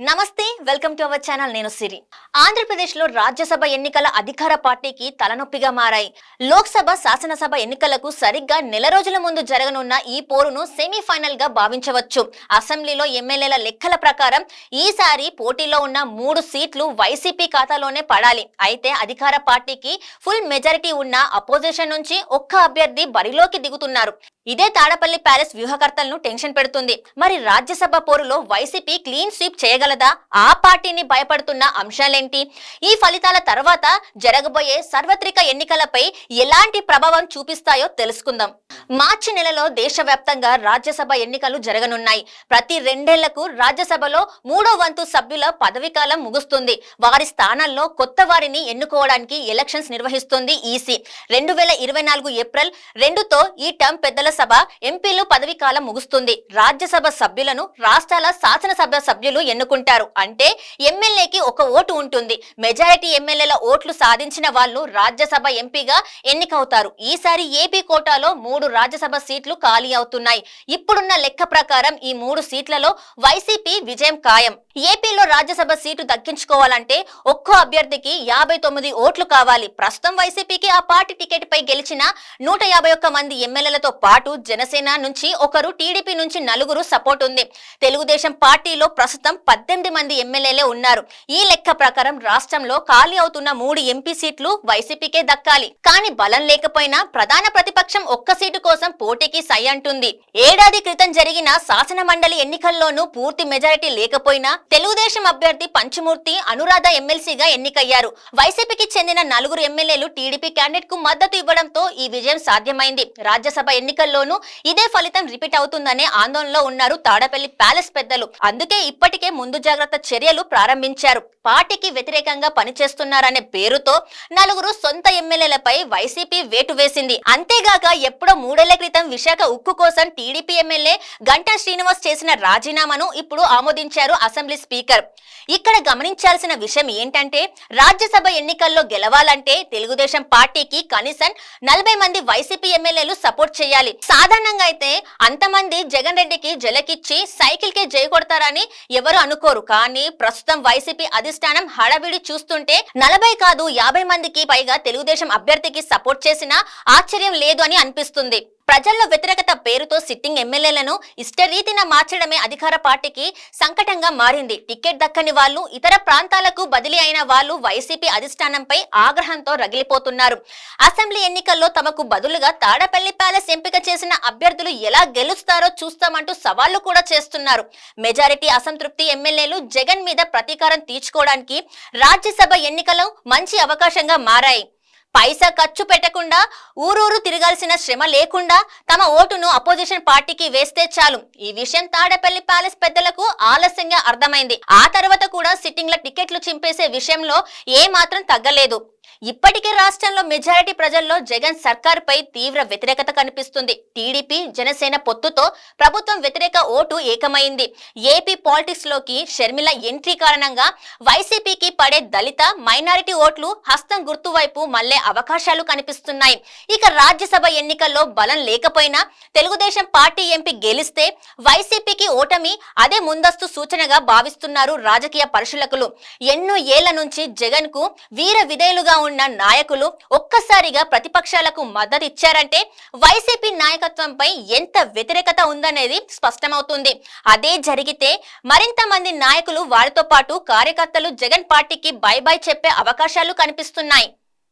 నమస్తే welcome to our channel. నేను సిరి. ఆంధ్రప్రదేశ్లో రాజ్యసభ ఎన్నికల అధికార పార్టీకి తలనొప్పిగా మారాయి. లోక్సభ శాసనసభ ఎన్నికలకు సరిగ్గా నెల రోజుల ముందు జరగనున్న ఈ పోరును సెమీఫైనల్గా భావించవచ్చు. అసెంబ్లీలో ఎమ్మెల్యేల లెక్కల ప్రకారం ఈసారి పోటీలో ఉన్న మూడు సీట్లు వైసీపీ ఖాతాలోనే పడాలి. అయితే అధికార పార్టీకి ఫుల్ మెజారిటీ ఉన్న అపోజిషన్ నుంచి ఒక్క అభ్యర్థి బరిలోకి దిగుతున్నారు. ఇదే తాడపల్లి ప్యాలెస్ వ్యూహకర్తలను టెన్షన్ పెడుతుంది. మరి రాజ్యసభ పోరులో వైసీపీ క్లీన్ స్వీప్ చేయగలదా ఆ పార్టీని భయపడుతున్న అంశాలేంటి? ఈ ఫలితాల తర్వాత జరగబోయే సార్వత్రిక ఎన్నికలపై ఎలాంటి ప్రభావం చూపిస్తాయో తెలుసుకుందాం. మార్చి నెలలో దేశవ్యాప్తంగా రాజ్యసభ ఎన్నికలు జరగనున్నాయి. ప్రతి రెండేళ్ళకు రాజ్యసభలో మూడో వంతు సభ్యుల పదవీకాలం ముగుస్తుంది. వారి స్థానాల్లో కొత్త వారిని ఎన్నుకోవడానికి ఎలక్షన్స్ నిర్వహిస్తుంది ఈసీ. రెండు వేల ఇరవై నాలుగు ఏప్రిల్ రెండుతో ఈ టర్మ్ పెద్దల సభ ఎంపీలు పదవీకాలం ముగుస్తుంది. రాజ్యసభ సభ్యులను రాష్ట్రాల శాసనసభ సభ్యులు ఎన్నుకుంటారు అంటే ఎమ్మెల్యేకి ఒక ఓటు ఉంటుంది. మెజారిటీ ఎమ్మెల్యేల ఓట్లు సాధించిన వాళ్ళు రాజ్యసభ ఎంపీగా ఎన్నికవుతారు. ఈసారి ఏపీ కోటాలో మూడు రాజ్యసభ సీట్లు ఖాళీ అవుతున్నాయి. ఇప్పుడున్న లెక్క ప్రకారం ఈ మూడు సీట్లలో వైసీపీ విజయం ఖాయం. ఏపీలో రాజ్యసభ సీటు దక్కించుకోవాలంటే ఒక్కో అభ్యర్థికి యాభై తొమ్మిది ఓట్లు కావాలి. ప్రస్తుతం వైసీపీకి ఆ పార్టీ టికెట్ పై గెలిచిన నూట యాభై ఒక్క మంది ఎమ్మెల్యేలతో పాటు జనసేన నుంచి ఒకరు టీడీపీ నుంచి నలుగురు సపోర్ట్ ఉంది. తెలుగుదేశం పార్టీలో ప్రస్తుతం పద్దెనిమిది మంది ఎమ్మెల్యేలే ఉన్నారు. ఈ లెక్క ప్రకారం రాష్ట్రంలో ఖాళీ అవుతున్న మూడు ఎంపీ సీట్లు వైసీపీకే దక్కాలి. కానీ బలం లేకపోయినా ప్రధాన ప్రతిపక్షం ఒక్క సీటు కోసం పోటీకి సై అంటుంది. ఏడాది క్రితం జరిగిన శాసన మండలి ఎన్నికల్లోనూ పూర్తి మెజారిటీ లేకపోయినా తెలుగుదేశం అభ్యర్థి పంచమూర్తి అనురాధ ఎమ్మెల్సీగా ఎన్నికయ్యారు. వైసీపీకి చెందిన నలుగురు ఎమ్మెల్యేలు టీడీపీ క్యాండిడేట్కు మద్దతు ఇవ్వడంతో ఈ విజయం సాధ్యమైంది. రాజ్యసభ ఎన్నికల్లోనూ ఇదే ఫలితం రిపీట్ అవుతుందనే ఆందోళనలో ఉన్నారు తాడపల్లి ప్యాలెస్ పెద్దలు. అందుకే ఇప్పటికే ముందు జాగ్రత్త చర్యలు ప్రారంభించారు. పార్టీకి వ్యతిరేకంగా పనిచేస్తున్నారనే పేరుతో నలుగురు సొంత ఎమ్మెల్యేలపై వైసీపీ వేటు వేసింది. అంతేగాక ఎప్పుడో మూడేళ్ళ క్రితం విశాఖ ఉక్కు కోసం టీడీపీ ఎమ్మెల్యే గంటా శ్రీనివాస్ చేసిన రాజీనామాను ఇప్పుడు ఆమోదించారు అసెంబ్లీ స్పీకర్. ఇక్కడ గమనించాల్సిన విషయం ఏంటంటే రాజ్యసభ ఎన్నికల్లో గెలవాలంటే తెలుగుదేశం పార్టీకి కనీసం నలభై మంది వైసీపీ ఎమ్మెల్యేలు సపోర్ట్ చేయాలి. సాధారణంగా అయితే అంతమంది జగన్ రెడ్డికి జలకిచ్చి సైకిల్ కే జై కొడతారని ఎవరు అనుకోరు. కానీ ప్రస్తుతం వైసీపీ అధిష్టానం హడావిడి చూస్తుంటే నలభై కాదు యాభై మందికి పైగా తెలుగుదేశం అభ్యర్థికి సపోర్ట్ చేసినా ఆశ్చర్యం లేదు అని అనిపిస్తుంది. ప్రజల్లో వ్యతిరేకత పేరుతో సిట్టింగ్ ఎమ్మెల్యేలను ఇష్టరీతిన మార్చడమే అధికార పార్టీకి సంకటంగా మారింది. టికెట్ దక్కని వాళ్ళు ఇతర ప్రాంతాలకు బదిలీ అయిన వాళ్ళు వైసీపీ అధిష్టానంపై ఆగ్రహంతో రగిలిపోతున్నారు. అసెంబ్లీ ఎన్నికల్లో తమకు బదులుగా తాడపల్లి ప్యాలెస్ ఎంపిక చేసిన అభ్యర్థులు ఎలా గెలుస్తారో చూస్తామంటూ సవాళ్ళు కూడా చేస్తున్నారు. మెజారిటీ అసంతృప్తి ఎమ్మెల్యేలు జగన్ మీద ప్రతీకారం తీర్చుకోవడానికి రాజ్యసభ ఎన్నికలు మంచి అవకాశంగా మారాయి. పైసా ఖర్చు పెట్టకుండా ఊరూరు తిరగాల్సిన శ్రమ లేకుండా తమ ఓటును అపోజిషన్ పార్టీకి వేస్తే చాలు. ఈ విషయం తాడేపల్లి ప్యాలెస్ పెద్దలకు ఆలస్యంగా అర్థమైంది. ఆ తర్వాత కూడా సిట్టింగ్ల టికెట్లు చింపేసే విషయంలో ఏ మాత్రం తగ్గలేదు. ఇప్పటికే రాష్ట్రంలో మెజారిటీ ప్రజల్లో జగన్ సర్కార్పై తీవ్ర వ్యతిరేకత కనిపిస్తుంది. టీడీపీ జనసేన పొత్తుతో ప్రభుత్వం వ్యతిరేక ఓటు ఏకమైంది. ఏపీ పాలిటిక్స్లోకి షర్మిల ఎంట్రీ కారణంగా వైసీపీకి పడే దళిత మైనారిటీ ఓట్లు హస్తం గుర్తు వైపు మళ్ళే అవకాశాలు కనిపిస్తున్నాయి. ఇక రాజ్యసభ ఎన్నికల్లో బలం లేకపోయినా తెలుగుదేశం పార్టీ ఎంపీ గెలిస్తే వైసీపీకి ఓటమి అదే ముందస్తు సూచనగా భావిస్తున్నారు రాజకీయ పరిశీలకులు. ఎన్నో ఏళ్ళ నుంచి జగన్కు వీర విధేయులుగా ఉన్న నాయకులు ఒక్కసారిగా ప్రతిపక్షాలకు మద్దతు ఇచ్చారంటే వైసీపీ నాయకత్వంపై ఎంత వ్యతిరేకత ఉందనేది స్పష్టమవుతుంది. అదే జరిగితే మరింత మంది నాయకులు వారితో పాటు కార్యకర్తలు జగన్ పార్టీకి బై బై చెప్పే అవకాశాలు కనిపిస్తున్నాయి.